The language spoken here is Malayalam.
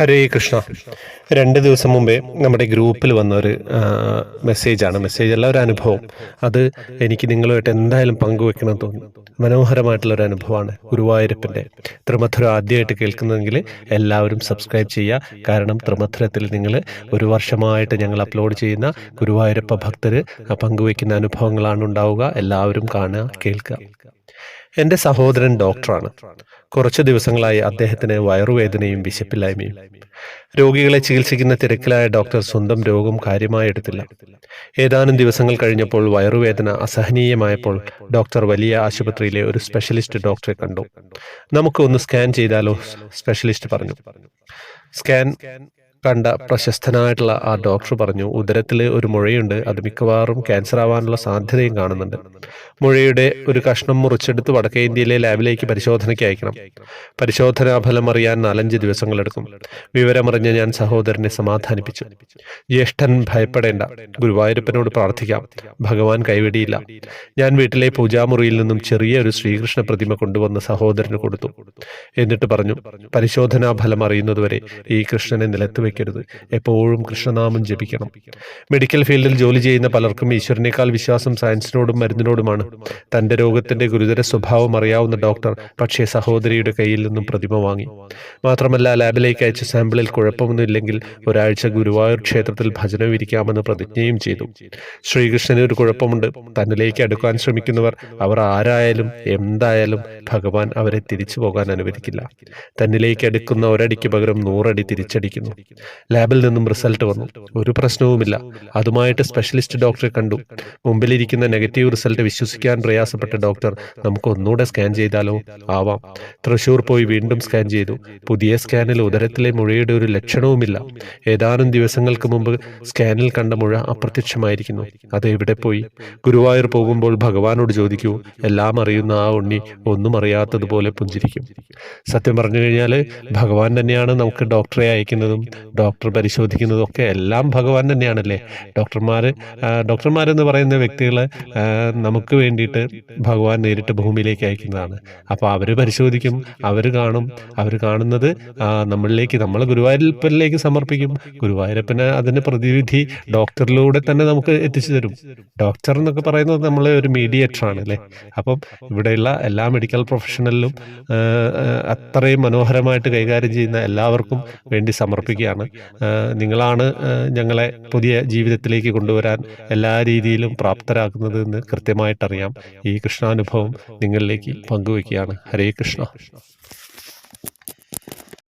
ഹരേ കൃഷ്ണ. രണ്ട് ദിവസം മുമ്പേ നമ്മുടെ ഗ്രൂപ്പിൽ വന്ന ഒരു മെസ്സേജാണ്. മെസ്സേജ് അല്ല ഒരു അനുഭവം. അത് എനിക്ക് നിങ്ങളുമായിട്ട് എന്തായാലും പങ്കുവെക്കണം തോന്നി മനോഹരമായിട്ടുള്ള ഒരു അനുഭവമാണ് ഗുരുവായൂരപ്പന്റെ ത്രിമധുര ആദ്യമായിട്ട് കേൾക്കുന്നതെങ്കിൽ എല്ലാവരും സബ്സ്ക്രൈബ് ചെയ്യുക. കാരണം ത്രിമധുരത്തിൽ നിങ്ങൾ ഒരു വർഷമായിട്ട് ഞങ്ങൾ അപ്ലോഡ് ചെയ്യുന്ന ഗുരുവായൂരപ്പ ഭക്തർ പങ്കുവെക്കുന്ന അനുഭവങ്ങളാണ് ഉണ്ടാവുക. എല്ലാവരും കാണുക കേൾക്കുക. എന്റെ സഹോദരൻ ഡോക്ടറാണ്. കുറച്ച് ദിവസങ്ങളായി അദ്ദേഹത്തിന് വയറുവേദനയും വിശപ്പില്ലായ്മയും. രോഗികളെ ചികിത്സിക്കുന്ന തിരക്കിലായ ഡോക്ടർ സ്വന്തം രോഗം കാര്യമായി എടുത്തില്ല. ഏതാനും ദിവസങ്ങൾ കഴിഞ്ഞപ്പോൾ വയറുവേദന അസഹനീയമായപ്പോൾ ഡോക്ടർ വലിയ ആശുപത്രിയിലെ ഒരു സ്പെഷ്യലിസ്റ്റ് ഡോക്ടറെ കണ്ടു. നമുക്ക് ഒന്ന് സ്കാൻ ചെയ്താലോ? സ്പെഷ്യലിസ്റ്റ് പറഞ്ഞു. സ്കാൻ കണ്ട പ്രശസ്തനായിട്ടുള്ള ആ ഡോക്ടർ പറഞ്ഞു ഉദരത്തിൽ ഒരു മുഴയുണ്ട്. അത് മിക്കവാറും ക്യാൻസർ ആവാനുള്ള സാധ്യതയും കാണുന്നുണ്ട്. മുഴയുടെ ഒരു കഷ്ണം മുറിച്ചെടുത്ത് വടക്കേ ഇന്ത്യയിലെ ലാബിലേക്ക് പരിശോധനയ്ക്ക് അയക്കണം. പരിശോധനാ ഫലം അറിയാൻ നാലഞ്ച് ദിവസങ്ങളെടുക്കും. വിവരമറിഞ്ഞ് ഞാൻ സഹോദരനെ സമാധാനിപ്പിച്ചു. ജ്യേഷ്ഠൻ ഭയപ്പെടേണ്ട. ഗുരുവായൂരപ്പനോട് പ്രാർത്ഥിക്കാം. ഭഗവാൻ കൈവിടിയില്ല. ഞാൻ വീട്ടിലെ പൂജാമുറിയിൽ നിന്നും ചെറിയ ഒരു ശ്രീകൃഷ്ണ പ്രതിമ കൊണ്ടുവന്ന് സഹോദരന് കൊടുത്തു. എന്നിട്ട് പറഞ്ഞു പരിശോധനാ ഫലം അറിയുന്നതുവരെ ഈ കൃഷ്ണനെ നിലത്ത് വെക്കരുത് എപ്പോഴും കൃഷ്ണനാമം ജപിക്കണം. മെഡിക്കൽ ഫീൽഡിൽ ജോലി ചെയ്യുന്ന പലർക്കും ഈശ്വരനേക്കാൾ വിശ്വാസം സയൻസിനോടും മരുന്നിനോടുമാണ്. തന്റെ രോഗത്തിന്റെ ഗുരുതര സ്വഭാവം അറിയാവുന്ന ഡോക്ടർ പക്ഷേ സഹോദരിയുടെ കയ്യിൽ നിന്നും പ്രതിമ വാങ്ങി. മാത്രമല്ല ലാബിലേക്ക് അയച്ച സാമ്പിളിൽ കുഴപ്പമൊന്നുമില്ലെങ്കിൽ ഒരാഴ്ച ഗുരുവായൂർ ക്ഷേത്രത്തിൽ ഭജനം ഇരിക്കാമെന്ന് പ്രതിജ്ഞയും ചെയ്തു. ശ്രീകൃഷ്ണന് ഒരു കുഴപ്പമുണ്ട്. തന്നിലേക്ക് അടുക്കാൻ ശ്രമിക്കുന്നവർ അവർ ആരായാലും എന്തായാലും ഭഗവാൻ അവരെ തിരിച്ചു പോകാൻ അനുവദിക്കില്ല. തന്നിലേക്ക് അടുക്കുന്ന ഒരടിക്ക് പകരം നൂറടി തിരിച്ചടിക്കുന്നു. ലാബിൽ നിന്നും റിസൾട്ട് വന്നു. ഒരു പ്രശ്നവുമില്ല. അതുമായിട്ട് സ്പെഷ്യലിസ്റ്റ് ഡോക്ടറെ കണ്ടു. മുമ്പിലിരിക്കുന്ന നെഗറ്റീവ് റിസൾട്ട് വിശ്വസിക്കാൻ പ്രയാസപ്പെട്ട ഡോക്ടർ നമുക്ക് ഒന്നുകൂടെ സ്കാൻ ചെയ്താലോ? ആവാം. തൃശൂർ പോയി വീണ്ടും സ്കാൻ ചെയ്തു. പുതിയ സ്കാനിൽ ഉദരത്തിലെ മുഴയുടെ ഒരു ലക്ഷണവുമില്ല. ഏതാനും ദിവസങ്ങൾക്ക് മുമ്പ് സ്കാനിൽ കണ്ട മുഴ അപ്രത്യക്ഷമായിരിക്കുന്നു. അത് എവിടെ പോയി? ഗുരുവായൂർ പോകുമ്പോൾ ഭഗവാനോട് ചോദിക്കൂ. എല്ലാം അറിയുന്ന ആ ഉണ്ണി ഒന്നും അറിയാത്തതുപോലെ പുഞ്ചിരിക്കും. സത്യം പറഞ്ഞു കഴിഞ്ഞാൽ ഭഗവാൻ തന്നെയാണ് നമുക്ക് ഡോക്ടറെ അയക്കുന്നതും ഡോക്ടർ പരിശോധിക്കുന്നതും ഒക്കെ എല്ലാം ഭഗവാൻ തന്നെയാണല്ലേ? ഡോക്ടർമാർ ഡോക്ടർമാരെന്ന് പറയുന്ന വ്യക്തികൾ നമുക്ക് വേണ്ടിയിട്ട് ഭഗവാൻ നേരിട്ട് ഭൂമിയിലേക്ക് അയക്കുന്നതാണ്. അപ്പോൾ അവർ പരിശോധിക്കും അവർ കാണും. അവർ കാണുന്നത് നമ്മളിലേക്ക് നമ്മൾ ഗുരുവായൂരപ്പനിലേക്ക് സമർപ്പിക്കും. ഗുരുവായൂരപ്പന് അതിന് പ്രതിവിധി ഡോക്ടറിലൂടെ തന്നെ നമുക്ക് എത്തിച്ചു തരും. ഡോക്ടർ എന്നൊക്കെ പറയുന്നത് നമ്മൾ ഒരു മീഡിയേറ്റർ ആണ് അല്ലേ അപ്പം ഇവിടെയുള്ള എല്ലാ മെഡിക്കൽ പ്രൊഫഷണലിലും അത്രയും മനോഹരമായിട്ട് കൈകാര്യം ചെയ്യുന്ന എല്ലാവർക്കും വേണ്ടി സമർപ്പിക്കുകയാണ്. ആ, നിങ്ങളാണ് ഞങ്ങളെ പുതിയ ജീവിതത്തിലേക്ക് കൊണ്ടുവരാൻ എല്ലാ രീതിയിലും പ്രാപ്തരാക്കുന്നത് എന്ന് കൃത്യമായിട്ടറിയാം. ഈ കൃഷ്ണാനുഭവം നിങ്ങളിലേക്ക് പങ്കുവയ്ക്കുകയാണ്. ഹരേ കൃഷ്ണ.